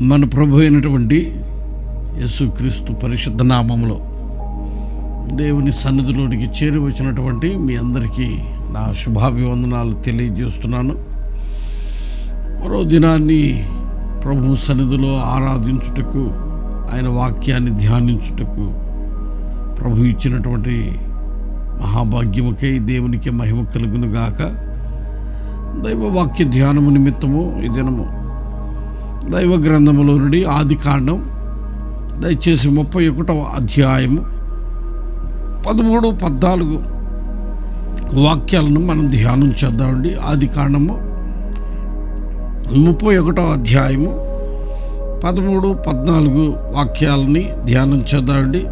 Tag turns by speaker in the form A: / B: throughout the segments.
A: మన ప్రభు అయినటువంటి యేసుక్రీస్తు పరిశుద్ధ నామంలో దేవుని సన్నిధిలోనికి చేరి వచ్చినటువంటి మీ అందరికీ నా శుభాభివందనాలు తెలియజేస్తున్నాను. మరో దినాన్ని ప్రభు సన్నిధిలో ఆరాధించుటకు ఆయన వాక్యాన్ని ధ్యానించుటకు ప్రభు ఇచ్చినటువంటి మహాభాగ్యముకై దేవునికి మహిమ కలుగును గాక దైవ వాక్య ధ్యానము నిమిత్తము ఈ దినము దైవ గ్రంథములో నుండి ఆది కాండం దయచేసి ముప్పై ఒకటవ అధ్యాయము పదమూడు పద్నాలుగు వాక్యాలను మనం ధ్యానం చేద్దామండి. ఆది కాండము ముప్పై ఒకటవ అధ్యాయము పదమూడు పద్నాలుగు వాక్యాలని ధ్యానం చేద్దామండి.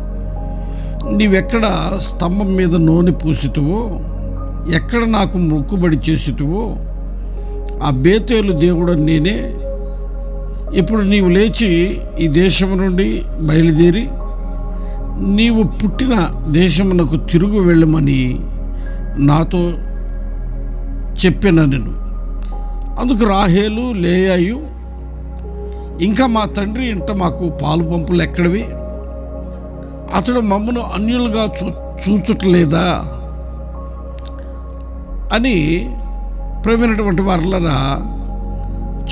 A: నీవెక్కడ స్తంభం మీద నూనె పూసితువో ఎక్కడ నాకు మొక్కుబడి చేసితువో ఆ బేతేలు దేవుడు నేనే ఇప్పుడు నీవు లేచి ఈ దేశం నుండి బయలుదేరి నీవు పుట్టిన దేశమునకు తిరుగు వెళ్ళమని నాతో చెప్పిన నేను అందుకు రాహేలు లేయాయు ఇంకా మా తండ్రి ఇంట మాకు పాలు పంపులు ఎక్కడివి? అతడు మమ్మను అన్యులుగా చూ చూచుటలేదా? అని ప్రేమైనటువంటి వారులరా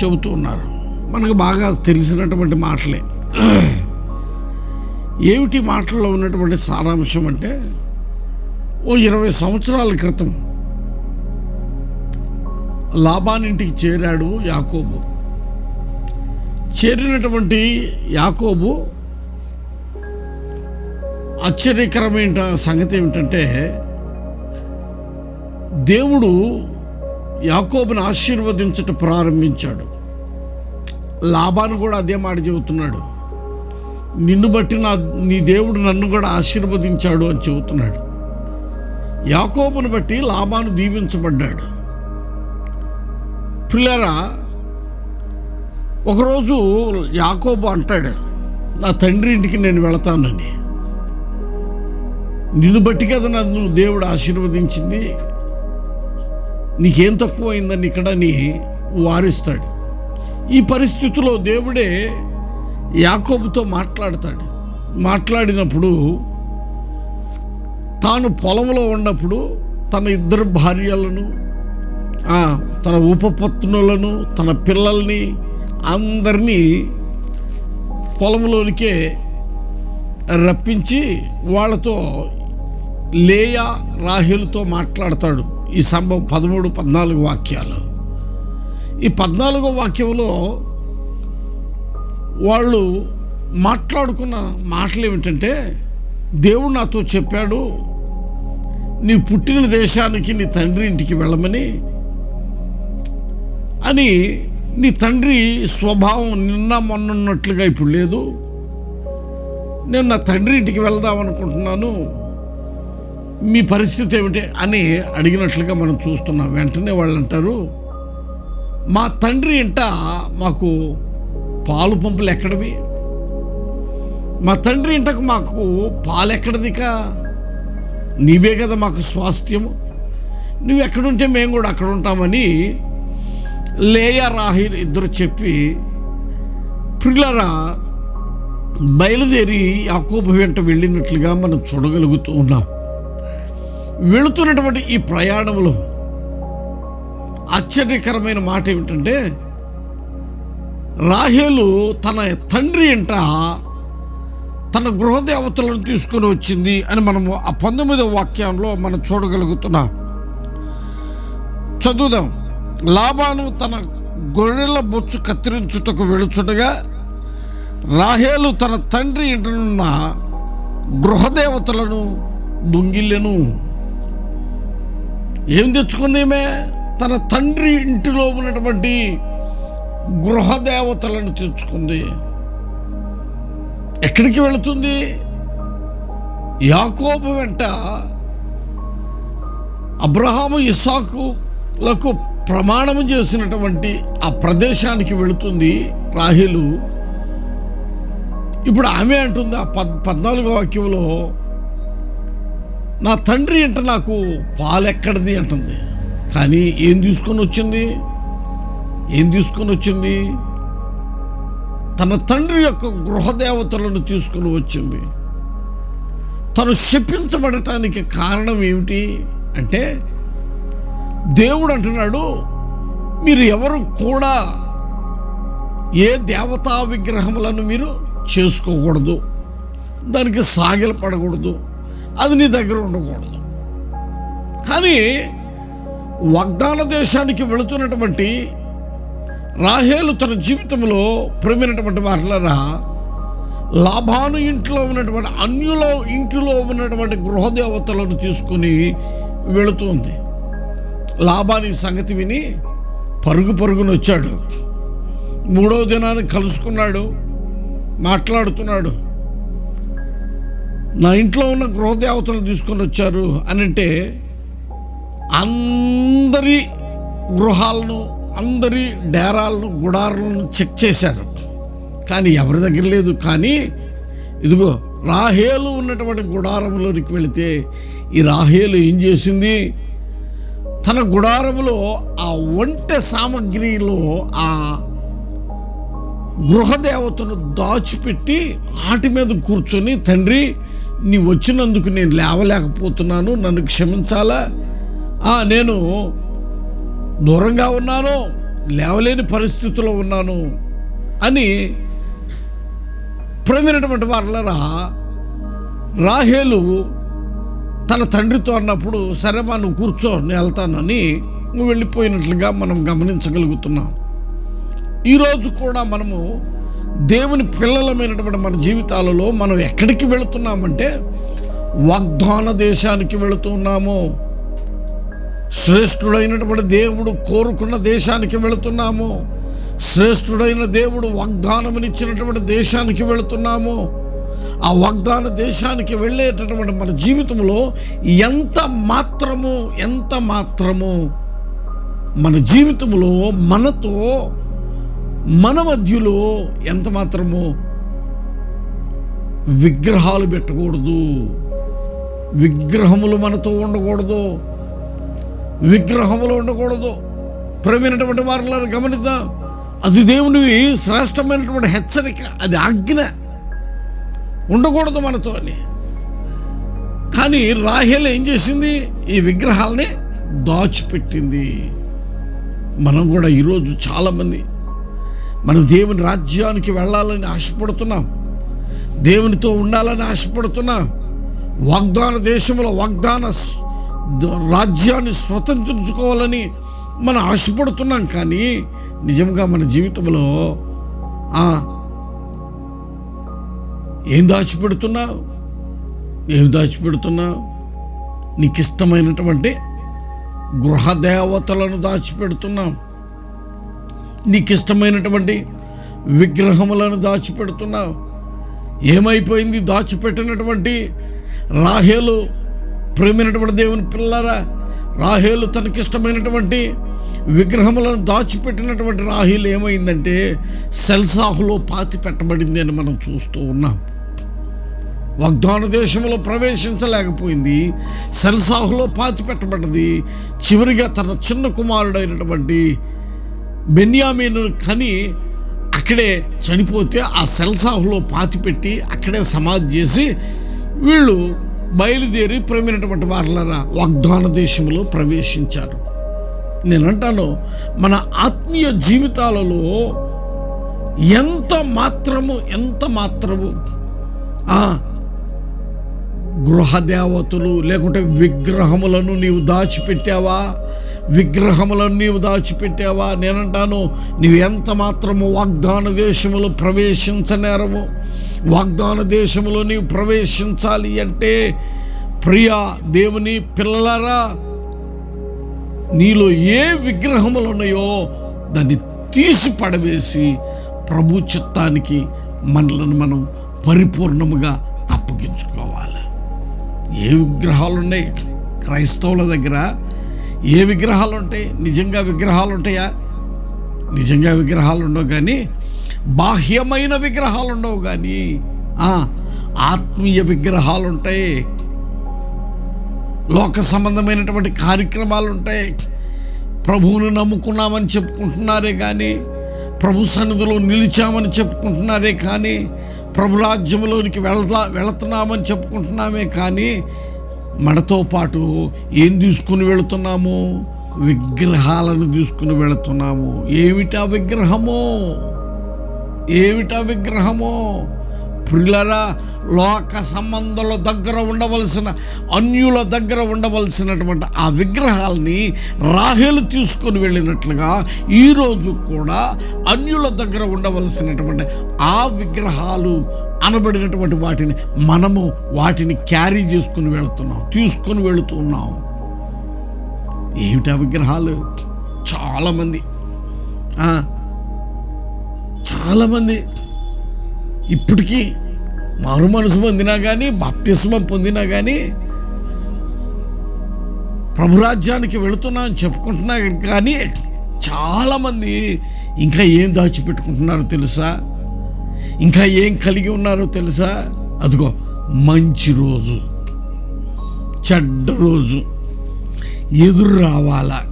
A: చెబుతూ ఉన్నారు. మనకు బాగా తెలిసినటువంటి మాటలే. ఏమిటి మాటల్లో ఉన్నటువంటి సారాంశం అంటే ఓ ఇరవై సంవత్సరాల క్రితం లాభానింటికి చేరాడు యాకోబు. చేరినటువంటి యాకోబు ఆశ్చర్యకరమైన సంగతి ఏమిటంటే దేవుడు యాకోబుని ఆశీర్వదించట ప్రారంభించాడు. లాభాన్ని కూడా అదే మాట చెబుతున్నాడు. నిన్ను బట్టి నా నీ దేవుడు నన్ను కూడా ఆశీర్వదించాడు అని చెబుతున్నాడు. యాకోబును బట్టి లాభాను దీవించబడ్డాడు. పిల్లరా ఒకరోజు యాకోబు అంటాడు నా తండ్రి ఇంటికి నేను వెళతానని. నిన్ను బట్టి కదా నన్ను దేవుడు ఆశీర్వదించింది. నీకేం తక్కువ అయిందని ఇక్కడ నీ వారిస్తాడు. ఈ పరిస్థితిలో దేవుడే యాకోబుతో మాట్లాడతాడు. మాట్లాడినప్పుడు తాను పొలంలో ఉన్నప్పుడు తన ఇద్దరు భార్యలను తన ఉపపత్నులను తన పిల్లల్ని అందరినీ పొలంలోనికే రప్పించి వాళ్ళతో లేయా రాహేలుతో మాట్లాడతాడు. ఈ సంభవం పదమూడు పద్నాలుగు వాక్యాలు. ఈ పద్నాలుగో వాక్యంలో వాళ్ళు మాట్లాడుకున్న మాటలు ఏమిటంటే దేవుడు నాతో చెప్పాడు నీ పుట్టిన దేశానికి నీ తండ్రి ఇంటికి వెళ్ళమని అని నీ తండ్రి స్వభావం నిన్న మొన్నన్నట్లుగా ఇప్పుడు లేదు. నేను నా తండ్రి ఇంటికి వెళ్దాం అనుకుంటున్నాను మీ పరిస్థితి ఏమిటి? అని అడిగినట్లుగా మనం చూస్తున్నాం. వెంటనే వాళ్ళు అంటారు మా తండ్రి ఇంట మాకు పాలు పంపులు ఎక్కడవి? మా తండ్రి ఇంటకు మాకు పాలు ఎక్కడదిక? నీవే కదా మాకు స్వాస్థ్యము. నువ్వు ఎక్కడుంటే మేము కూడా అక్కడ ఉంటామని లేయా రాహిల్ ఇద్దరు చెప్పి ప్రిల్లరా బయలుదేరి యాకోబు వెంట వెళ్ళినట్లుగా మనం చూడగలుగుతూ ఉన్నాం. వెళుతున్నటువంటి ఈ ప్రయాణంలో ఆశ్చర్యకరమైన మాట ఏమిటంటే రాహేలు తన తండ్రి ఇంట తన గృహదేవతలను తీసుకొని వచ్చింది అని మనము ఆ పంతొమ్మిదవ వాక్యంలో మనం చూడగలుగుతున్నాం. చదువుదాం. లాభాను తన గొర్రెల బొచ్చు కత్తిరించుటకు వెళుచుటగా రాహేలు తన తండ్రి ఇంటనున్న గృహదేవతలను దొంగిల్లెను. ఏం తెచ్చుకుంది ఈమె? తన తండ్రి ఇంటిలో ఉన్నటువంటి గృహదేవతలను తెచ్చుకుంది ఎక్కడికి వెళుతుంది? యాకోబు వెంట అబ్రహాము ఇసాకులకు ప్రమాణం చేసినటువంటి ఆ ప్రదేశానికి వెళుతుంది రాహిలు. ఇప్పుడు ఆమె అంటుంది ఆ పద్ పద్నాలుగో వాక్యంలో నా తండ్రి ఇంట నాకు పాలెక్కడిది అంటుంది. కానీ ఏం తీసుకొని వచ్చింది? ఏం తీసుకొని వచ్చింది? తన తండ్రి యొక్క గృహదేవతలను తీసుకుని వచ్చింది. తను శపించబడటానికి కారణం ఏమిటి అంటే దేవుడు అంటున్నాడు మీరు ఎవరు కూడా ఏ దేవతా విగ్రహములను మీరు చేసుకోకూడదు. దానికి సాగిలపడకూడదు. అది నీ దగ్గర ఉండకూడదు. కానీ వాగ్దాన దేశానికి వెళుతున్నటువంటి రాహేలు తన జీవితంలో ప్రేమైనటువంటి వారులరా లాభాను ఇంట్లో ఉన్నటువంటి అన్యులో ఇంటిలో ఉన్నటువంటి గృహదేవతలను తీసుకుని వెళుతుంది లాభాని సంగతి విని పరుగు పరుగున వచ్చాడు. మూడో దినాన్ని కలుసుకున్నాడు మాట్లాడుతున్నాడు. నా ఇంట్లో ఉన్న గృహదేవతలు తీసుకొని వచ్చారు అని అంటే అందరి గృహాలను అందరి డేరాలను గుడారాలను చెక్ చేశారు. కానీ ఎవరి దగ్గర లేదు. కానీ ఇదిగో రాహేలు ఉన్నటువంటి గుడారంలోనికి వెళితే ఈ రాహేలు ఏం చేసింది? తన గుడారంలో ఆ ఒంటె సామగ్రిలో ఆ గృహదేవతను దాచిపెట్టి ఆటి మీద కూర్చొని తండ్రి నీ వచ్చినందుకు నేను లేవలేకపోతున్నాను. నన్ను క్షమించాలా? నేను దూరంగా ఉన్నాను లేవలేని పరిస్థితుల్లో ఉన్నాను అని ప్రమినటువంటి వాళ్ళరా రాహేలు తన తండ్రితో అన్నప్పుడు సరే మా నువ్వు కూర్చో నేను వెళ్తానని నువ్వు వెళ్ళిపోయినట్లుగా మనం గమనించగలుగుతున్నాం. ఈరోజు కూడా మనము దేవుని పిల్లలమైనటువంటి మన జీవితాలలో మనం ఎక్కడికి వెళుతున్నామంటే వాగ్దాన దేశానికి వెళుతున్నాము శ్రేష్ఠుడైనటువంటి దేవుడు కోరుకున్న దేశానికి వెళుతున్నాము. శ్రేష్ఠుడైన దేవుడు వాగ్దానమునిచ్చినటువంటి దేశానికి వెళుతున్నాము. ఆ వాగ్దాన దేశానికి వెళ్ళేటటువంటి మన జీవితంలో ఎంత మాత్రము ఎంత మాత్రము మన జీవితంలో మనతో మన మధ్యలో ఎంత మాత్రము విగ్రహాలు పెట్టకూడదు. విగ్రహములు మనతో ఉండకూడదు. విగ్రహములు ఉండకూడదు. ప్రవీణటువంటి వారిని గమనిద్దాం. అది దేవునివి శ్రేష్టమైనటువంటి హెచ్చరిక అది ఆజ్ఞ. ఉండకూడదు మనతో అని. కానీ రాహేల్ ఏం చేసింది? ఈ విగ్రహాలని దాచిపెట్టింది. మనం కూడా ఈరోజు చాలామంది మనం దేవుని రాజ్యానికి వెళ్ళాలని ఆశపడుతున్నాం. దేవునితో ఉండాలని ఆశపడుతున్నాం. వాగ్దాన దేశంలో వాగ్దాన రాజ్యాన్ని స్వతంత్రించుకోవాలని మనం ఆశపడుతున్నాం కానీ నిజంగా మన జీవితంలో ఏం దాచిపెడుతున్నావు? ఏం దాచిపెడుతున్నావు? నీకు ఇష్టమైనటువంటి గృహదేవతలను దాచిపెడుతున్నాం నీకు ఇష్టమైనటువంటి విగ్రహములను దాచిపెడుతున్నావు. ఏమైపోయింది? దాచిపెట్టినటువంటి రాహేలు ప్రేమైనటువంటి దేవుని పిల్లరా రాహేలు తనకిష్టమైనటువంటి విగ్రహములను దాచిపెట్టినటువంటి రాహేలు ఏమైందంటే సెల్సాహులో పాతి పెట్టబడింది అని మనం చూస్తూ ఉన్నాం. వాగ్దాన దేశంలో ప్రవేశించలేకపోయింది సెల్సాహులో పాతి పెట్టబడ్డది. చివరిగా తన చిన్న కుమారుడైనటువంటి బెన్యామీను కని అక్కడే చనిపోతే ఆ సెల్సాహులో పాతి పెట్టి అక్కడే సమాధి చేసి వీళ్ళు బయలుదేరి ప్రమినటువంటి వారులరా వాగ్దాన దేశంలో ప్రవేశించారు. నేనంటాను మన ఆత్మీయ జీవితాలలో ఎంత మాత్రము ఎంత మాత్రము గృహ గృహదేవతలు లేకుంటే విగ్రహములను నీవు దాచిపెట్టావా? విగ్రహములను నీవు దాచిపెట్టావా? నేనంటాను నీవు ఎంత మాత్రము వాగ్దాన దేశములో ప్రవేశించనేరము వాగ్దాన దేశములో నీవు ప్రవేశించాలి అంటే ప్రియా దేవుని పిల్లలరా నీలో ఏ విగ్రహములు ఉన్నాయో దాన్ని తీసి పడవేసి ప్రభు చిత్తానికి మనలను మనం పరిపూర్ణముగా అప్పగించుకోవాలి. ఏ విగ్రహాలు ఉన్నాయి క్రైస్తవుల దగ్గర ఏ విగ్రహాలు ఉంటాయి నిజంగా విగ్రహాలు ఉంటాయా నిజంగా విగ్రహాలు ఉండవు కానీ బాహ్యమైన విగ్రహాలు ఉండవు కానీ ఆత్మీయ విగ్రహాలు ఉంటాయి లోక సంబంధమైనటువంటి కార్యక్రమాలు ఉంటాయి ప్రభువును నమ్ముకున్నామని చెప్పుకుంటున్నారే కానీ ప్రభు సన్నిధిలో నిలిచామని చెప్పుకుంటున్నారే కానీ ప్రభు రాజ్యంలోనికి వెళతా వెళుతున్నామని చెప్పుకుంటున్నామే కానీ మనతో పాటు ఏం తీసుకుని వెళుతున్నాము? విగ్రహాలను తీసుకుని వెళుతున్నాము. ఏమిటా విగ్రహము? ఏమిటా విగ్రహము? ప్రిలరా లోక సంబంధాల దగ్గర ఉండవలసిన అన్యుల దగ్గర ఉండవలసినటువంటి ఆ విగ్రహాల్ని రాహేలు తీసుకొని వెళ్ళినట్లుగా ఈరోజు కూడా అన్యుల దగ్గర ఉండవలసినటువంటి ఆ విగ్రహాలు అనబడినటువంటి వాటిని మనము వాటిని క్యారీ చేసుకుని వెళుతున్నాం తీసుకొని వెళుతున్నాం ఏమిటి విగ్రహాలు? చాలామంది. చాలామంది. ఇప్పటికీ మారు మనసు పొందినా కానీ బాప్తిస్మం పొందినా కానీ ప్రభురాజ్యానికి వెళుతున్నా అని చెప్పుకుంటున్నా కానీ చాలామంది ఇంకా ఏం దాచిపెట్టుకుంటున్నారో తెలుసా? ఇంకా ఏం కలిగి ఉన్నారో తెలుసా? అదిగో మంచి రోజు. చెడ్డ రోజు. ఎదురు రావాలా?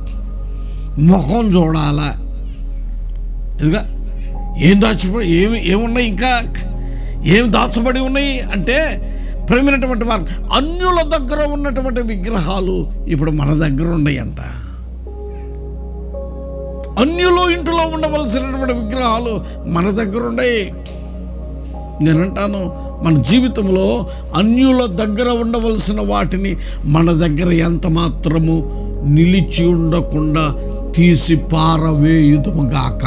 A: ముఖం చూడాలా? ఇదిగా ఏం దాచిపడి ఏమి ఏమున్నాయి ఇంకా? ఏం దాచబడి ఉన్నాయి? అంటే ప్రేమైనటువంటి వారు అన్యుల దగ్గర ఉన్నటువంటి విగ్రహాలు ఇప్పుడు మన దగ్గర ఉన్నాయంట. అన్యులో ఇంట్లో ఉండవలసినటువంటి విగ్రహాలు మన దగ్గర ఉన్నాయి. నేనంటాను మన జీవితంలో అన్యుల దగ్గర ఉండవలసిన వాటిని మన దగ్గర ఎంత మాత్రము నిలిచి ఉండకుండా తీసి పారవేయుదుముగాక.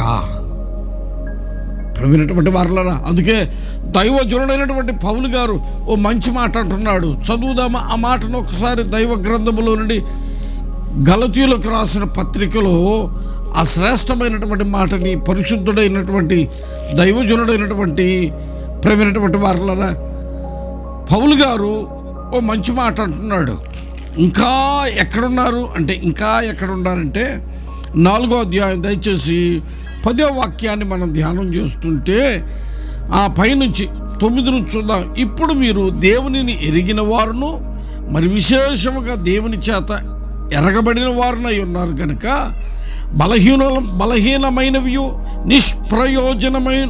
A: ప్రవీణటువంటి వారులరా అందుకే దైవజనుడైనటువంటి పౌలు గారు ఓ మంచి మాట అంటున్నాడు. చదువుదామా ఆ మాటను ఒకసారి దైవ గ్రంథములో నుండి గలతీయులకు రాసిన పత్రికలో ఆ శ్రేష్టమైనటువంటి మాటని పరిశుద్ధుడైనటువంటి దైవజనుడైనటువంటి ప్రేమైనటువంటి వారులరా పౌలు గారు ఓ మంచి మాట అంటున్నాడు. ఇంకా ఎక్కడున్నారు? అంటే ఇంకా ఎక్కడున్నారంటే నాలుగో అధ్యాయం దయచేసి పదో వాక్యాన్ని మనం ధ్యానం చేస్తుంటే ఆ పైనుంచి తొమ్మిది నుంచి చూద్దాం. ఇప్పుడు మీరు దేవునిని ఎరిగిన వారును మరి విశేషముగా దేవుని చేత ఎరగబడిన వారునై ఉన్నారు కనుక బలహీన బలహీనమైనవి నిష్ప్రయోజనమైన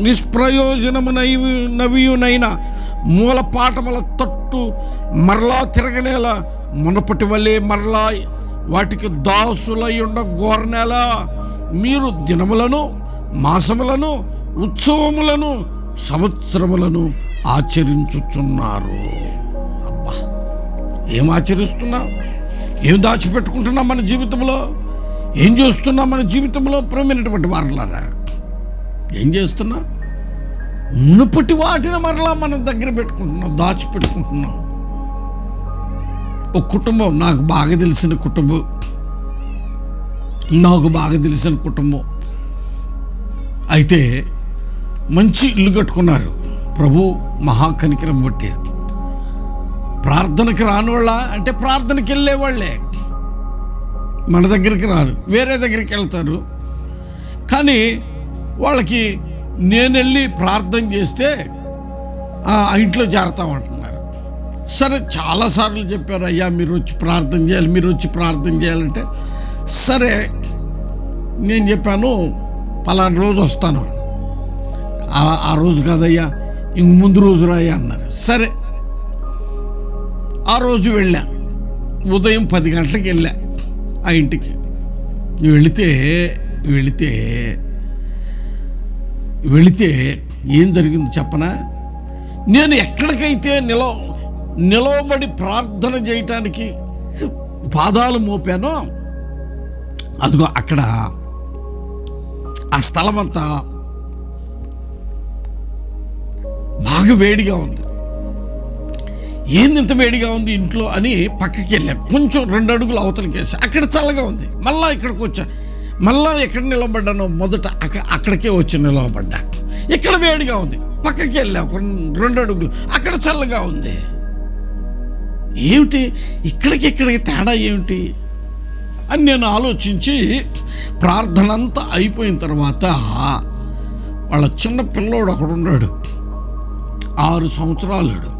A: నిష్ప్రయోజనమునవియునైన మూల పాఠముల తట్టు మరలా తిరగనేలా మునపటి వల్లే మరలా వాటికి దాసులై ఉండ గోరనేలా. మీరు దినములను మాసములను ఉత్సవములను సంవత్సరములను ఆచరించుచున్నారు. అబ్బా! ఏం ఆచరిస్తున్నా? ఏం దాచిపెట్టుకుంటున్నాం మన జీవితంలో? ఏం చేస్తున్నాం మన జీవితంలో? ప్రేమైనటువంటి వారలారా? ఏం చేస్తున్నా? మునుపటి వాటిని మరలా మన దగ్గర పెట్టుకుంటున్నాం దాచిపెట్టుకుంటున్నాం ఒక కుటుంబం నాకు బాగా తెలిసిన కుటుంబం. నాకు బాగా తెలిసిన కుటుంబం. అయితే మంచి ఇల్లు కట్టుకున్నారు. ప్రభు మహాకనికరం బట్టి. ప్రార్థనకి రాని వాళ్ళ అంటే ప్రార్థనకి వెళ్ళే వాళ్ళే మన దగ్గరికి రారు వేరే దగ్గరికి వెళ్తారు. కానీ వాళ్ళకి నేను వెళ్ళి ప్రార్థన చేస్తే ఆ ఇంట్లో చేరతామంటున్నారు సరే చాలాసార్లు చెప్పారు అయ్యా మీరు వచ్చి ప్రార్థన చేయాలి మీరు వచ్చి ప్రార్థన చేయాలంటే. సరే నేను చెప్పాను పలానా రోజు వస్తాను. ఆ- ఆ రోజు కాదయ్యా ఇంక ముందు రోజు రాయ్యా అన్నారు. సరే ఆ రోజు వెళ్ళా. ఉదయం పది గంటలకు వెళ్ళా ఆ ఇంటికి. వెళితే వెళితే వెళితే ఏం జరిగింది చెప్పనా? నేను ఎక్కడికైతే నిలవ నిలవబడి ప్రార్థన చేయటానికి పాదాలు మోపానో అదిగో అక్కడ ఆ స్థలం అంతా బాగా వేడిగా ఉంది. ఏంది ఇంత వేడిగా ఉంది ఇంట్లో అని పక్కకి వెళ్ళాం. కొంచెం రెండు అడుగులు అవతలకి వేసా అక్కడ చల్లగా ఉంది. మళ్ళీ ఇక్కడికి వచ్చా మళ్ళా ఎక్కడ నిలబడ్డానో మొదట అక్క అక్కడికే వచ్చి నిలబడ్డా. ఇక్కడ వేడిగా ఉంది. పక్కకి వెళ్ళా ఒక రెండు అడుగులు. అక్కడ చల్లగా ఉంది. ఏమిటి? ఇక్కడికి ఇక్కడికి తేడా ఏమిటి? అని నేను ఆలోచించి ప్రార్థన అంతా అయిపోయిన తర్వాత వాళ్ళ చిన్న పిల్లోడు ఒకడున్నాడు ఆరు సంవత్సరాలుడు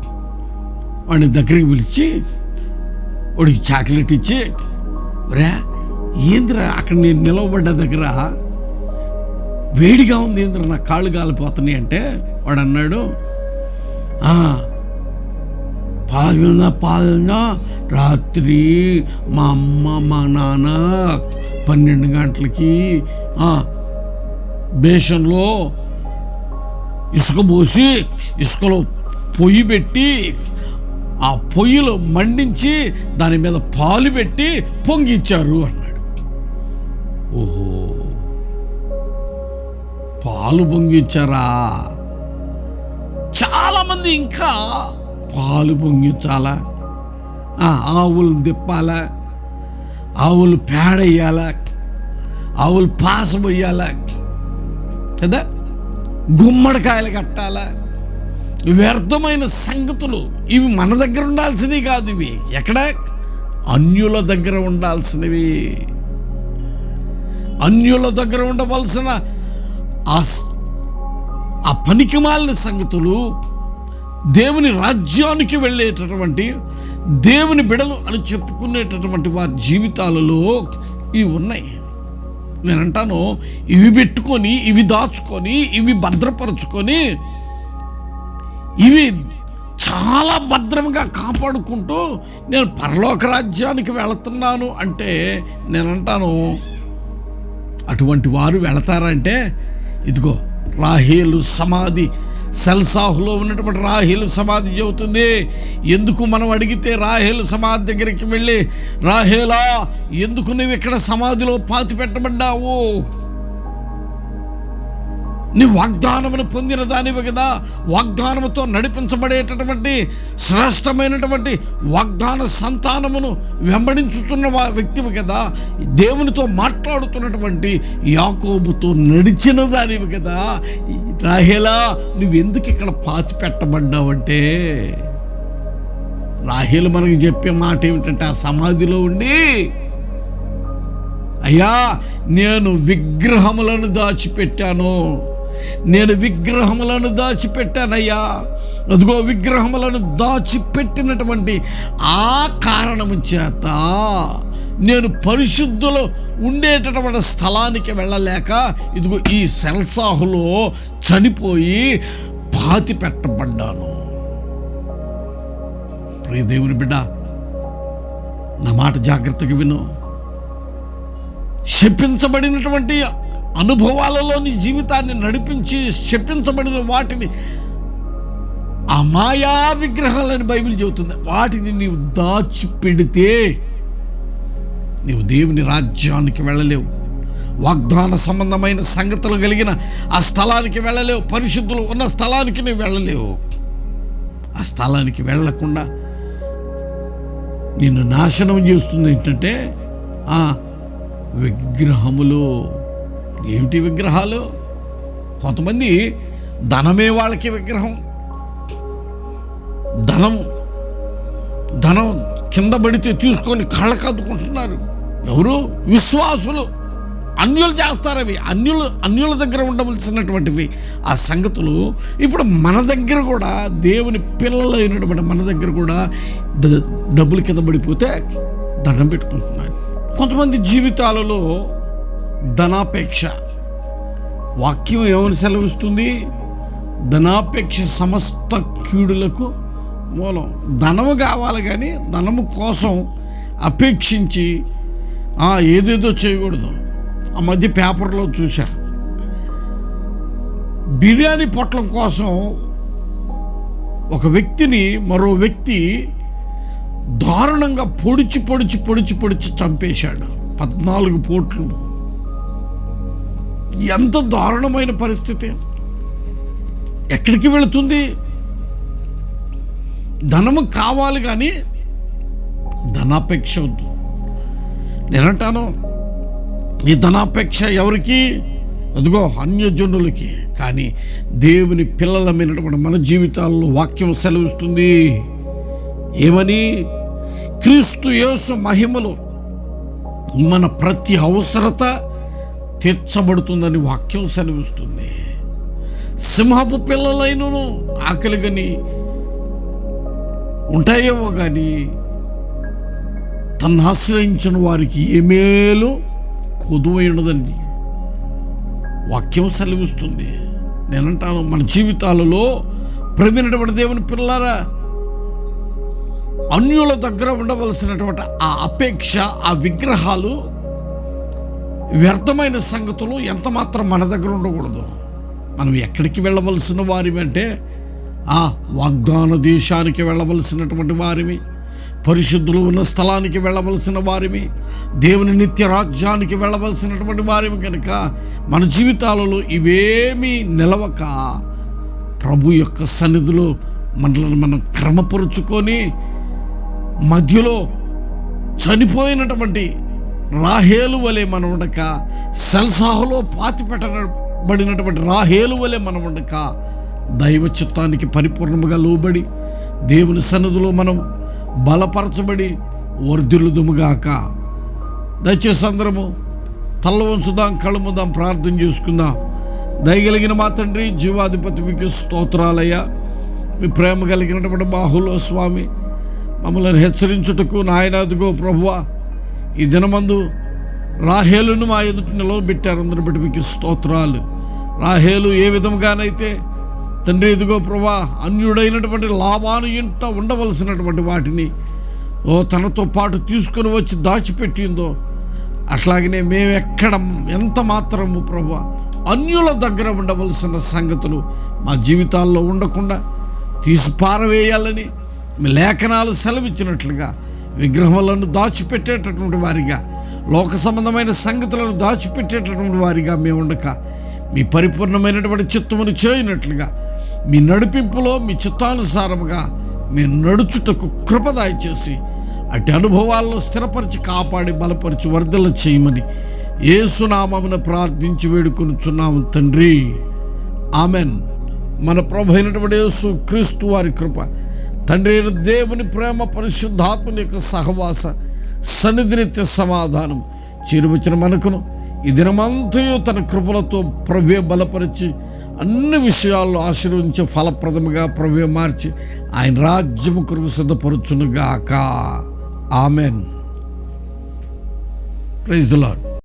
A: వాడిని దగ్గరికి పిలిచి వాడికి చాక్లెట్ ఇచ్చి రే ఏందిరా అక్కడ నేను నిలవబడ్డ దగ్గర వేడిగా ఉంది ఏంద్ర నా కాళ్ళు కాలిపోతున్నాయి అంటే వాడు అన్నాడు "ఆ, పాలన పాలన రాత్రి మా అమ్మ మా నాన్న పన్నెండు గంటలకి బేషన్లో ఇసుక పోసి ఇసుకలో పొయ్యి పెట్టి ఆ పొయ్యిలో మండించి దాని మీద పాలు పెట్టి పొంగిచ్చారు అన్నాడు. ఓహో. పాలు పొంగిచ్చారా? చాలామంది ఇంకా పాలు పొంగించాలా ఆ, ఆవులు తిప్పాలా ఆవులు పేడేయాలా? ఆవులు పాసపోయాలా కదా? గుమ్మడికాయలు కట్టాలా? వ్యర్థమైన సంగతులు. ఇవి మన దగ్గర ఉండాల్సినవి కాదు ఇవి. ఎక్కడ? అన్యుల దగ్గర ఉండాల్సినవి. అన్యుల దగ్గర ఉండవలసిన ఆ ఆ పనికిమాలిన సంగతులు దేవుని రాజ్యానికి వెళ్ళేటటువంటి దేవుని బిడలు అని చెప్పుకునేటటువంటి వారి జీవితాలలో ఇవి ఉన్నాయి. నేను అంటాను ఇవి పెట్టుకొని ఇవి దాచుకొని ఇవి భద్రపరచుకొని ఇవి చాలా భద్రంగా కాపాడుకుంటూ నేను పరలోక రాజ్యానికి వెళుతున్నాను అంటే నేను అంటాను అటువంటి వారు వెళతారంటే ఇదిగో రాహేలు సమాధి సెల్సాహులో ఉన్నటువంటి రాహేలు సమాధి చెబుతుంది. ఎందుకు మనం అడిగితే రాహేలు సమాధి దగ్గరికి వెళ్ళి రాహేలా ఎందుకు నువ్వు ఇక్కడ సమాధిలో పాతి పెట్టబడ్డావు నీ వాగ్దానమును పొందిన దానివి కదా. వాగ్దానముతో నడిపించబడేటటువంటి శ్రేష్టమైనటువంటి వాగ్దాన సంతానమును వెంబడించుతున్న వ్యక్తివి కదా. దేవునితో మాట్లాడుతున్నటువంటి యాకోబుతో నడిచిన దానివి కదా. రాహేలా నువ్వెందుకు ఇక్కడ పాతి పెట్టబడ్డావంటే రాహేలు మనకి చెప్పే మాట ఏమిటంటే ఆ సమాధిలో ఉండి అయ్యా నేను విగ్రహములను దాచిపెట్టాను. నేను విగ్రహములను దాచిపెట్టానయ్యా. అదిగో విగ్రహములను దాచిపెట్టినటువంటి ఆ కారణము చేత నేను పరిశుద్ధులు ఉండేటటువంటి స్థలానికి వెళ్ళలేక ఇదిగో ఈ సెల్సాహులో చనిపోయి పాతి పెట్టబడ్డాను. ప్రియ దేవుని బిడ్డ నా మాట జాగ్రత్తగా విను. శపించబడినటువంటి అనుభవాలలోని జీవితాన్ని నడిపించి చెప్పించబడిన వాటిని ఆ మాయా విగ్రహాలని బైబిల్ చెబుతుంది. వాటిని నీవు దాచిపెడితే నీవు దేవుని రాజ్యానికి వెళ్ళలేవు. వాగ్దాన సంబంధమైన సంగతులు కలిగిన ఆ స్థలానికి వెళ్ళలేవు. పరిశుద్ధులు ఉన్న స్థలానికి నువ్వు వెళ్ళలేవు. ఆ స్థలానికి వెళ్ళకుండా నిన్ను నాశనం చేస్తుంది ఏంటంటే ఆ విగ్రహములు ఏమిటి విగ్రహాలు? కొంతమంది ధనమే వాళ్ళకి విగ్రహం. ధనం ధనం కింద పడితే తీసుకొని కళ్ళకద్దుకుంటున్నారు ఎవరు? విశ్వాసులు. అన్యులు చేస్తారు అవి. అన్యులు అన్యుల దగ్గర ఉండవలసినటువంటివి. ఆ సంగతులు ఇప్పుడు మన దగ్గర కూడా దేవుని పిల్లలు అయినటువంటి మన దగ్గర కూడా డబ్బులు కింద పడిపోతే దండం పెట్టుకుంటున్నారు. కొంతమంది జీవితాలలో ధనాపేక్ష. వాక్యం ఏమని సెలవిస్తుంది? ధనాపేక్ష సమస్త కీడులకు మూలం. ధనము కావాలి కానీ ధనము కోసం అపేక్షించి ఆ, ఏదేదో చేయకూడదు. ఆ మధ్య పేపర్లో చూశా. బిర్యానీ పొట్లం కోసం ఒక వ్యక్తిని మరో వ్యక్తి దారుణంగా పొడిచి పొడిచి పొడిచి పొడిచి చంపేశాడు. పద్నాలుగు పోట్లు. ఎంత దారుణమైన పరిస్థితి. ఎక్కడికి వెళుతుంది? ధనము కావాలి కానీ ధనాపేక్ష వద్దు. నేనంటాను ఈ ధనాపేక్ష ఎవరికి? అదిగో అన్యజనులకి. కానీ దేవుని పిల్లలమైనటువంటి మన జీవితాల్లో వాక్యం సెలవిస్తుంది. ఏమని? క్రీస్తు యేసు మహిమలో మన ప్రతి అవసరత తీర్చబడుతుందని వాక్యం సెలవిస్తుంది. సింహపు పిల్లలైనను ఆకలిగని ఉంటాయేమో కానీ తన్ను ఆశ్రయించిన వారికి ఏమేలో కొదువైనదని వాక్యం సెలవిస్తుంది. నేనంటాను మన జీవితాలలో ప్రవీణటువంటి దేవుని పిల్లారా అన్యుల దగ్గర ఉండవలసినటువంటి ఆ అపేక్ష ఆ విగ్రహాలు వ్యర్థమైన సంగతులు ఎంత మాత్రం మన దగ్గర ఉండకూడదు. మనం ఎక్కడికి వెళ్ళవలసిన వారివి అంటే ఆ వాగ్దాన దేశానికి వెళ్ళవలసినటువంటి వారివి పరిశుద్ధులు ఉన్న స్థలానికి వెళ్ళవలసిన వారివి దేవుని నిత్య రాజ్యానికి వెళ్ళవలసినటువంటి వారివి కనుక మన జీవితాలలో ఇవేమీ నిలవక ప్రభు యొక్క సన్నిధిలో మనల్ని మనం క్రమపరుచుకొని మధ్యలో చనిపోయినటువంటి రాహేలు వలె మనం ఉండక సెల్సాహలో పాతి పెట్టబడినటువంటి రాహేలు వలె మనం ఉండక దైవ చిత్తానికి పరిపూర్ణముగా లోబడి దేవుని సన్నిధిలో మనం బలపరచబడి వర్ధిల్లుదుముగాక దయచేసి అందరము తల్ల వంచుదాం కళ్ళు ముదాం ప్రార్థన చేసుకుందాం. దయగలిగిన మా తండ్రి జీవాధిపతి మీకు స్తోత్రాలయ్యా. మీ ప్రేమ కలిగినటువంటి బాహులో స్వామి మమ్మల్ని హెచ్చరించుటకు నాయనాదిగో ప్రభువా ఈ దినమందు రాహేలును మా ఎదుట నిలవబెట్టారు. అందరి బట్టి మీకు స్తోత్రాలు. రాహేలు ఏ విధముగానైతే తండ్రి ఎదుగో ప్రభా అన్యుడైనటువంటి లాభాను ఇంట ఉండవలసినటువంటి వాటిని ఓ తనతో పాటు తీసుకొని వచ్చి దాచిపెట్టిందో అట్లాగనే మేము ఎక్కడ ఎంత మాత్రము ప్రభా అన్యుల దగ్గర ఉండవలసిన సంగతులు మా జీవితాల్లో ఉండకుండా తీసి పారవేయాలని లేఖనాలు సెలవిచ్చినట్లుగా విగ్రహములను దాచిపెట్టేటటువంటి వారిగా లోక సంబంధమైన సంగతులను దాచిపెట్టేటటువంటి వారిగా మేము ఉండక మీ పరిపూర్ణమైనటువంటి చిత్తమును చేయనట్లుగా మీ నడిపింపులో మీ చిత్తానుసారముగా మీరు నడుచుటకు కృపదాయ చేసి అటు అనుభవాల్లో స్థిరపరిచి కాపాడి బలపరిచి వర్ధల చేయమని ఏసునామమున ప్రార్థించి వేడుకొనుచున్నాము తండ్రి. ఆమెన్. మన ప్రభు అయినటువంటి యేసు క్రీస్తు వారి కృప తండ్రి దేవుని ప్రేమ పరిశుద్ధాత్మని యొక్క సహవాస సన్నిధినిత్య సమాధానం. చేరువచ్చిన మనకును ఈ దినమంతయు తన కృపలతో ప్రభే బలపరిచి అన్ని విషయాల్లో ఆశీర్వదించి ఫలప్రదముగా ప్రభే మార్చి ఆయన రాజ్యము కొరకు సిద్ధపరుచునుగాక. ఆమెన్. Praise lord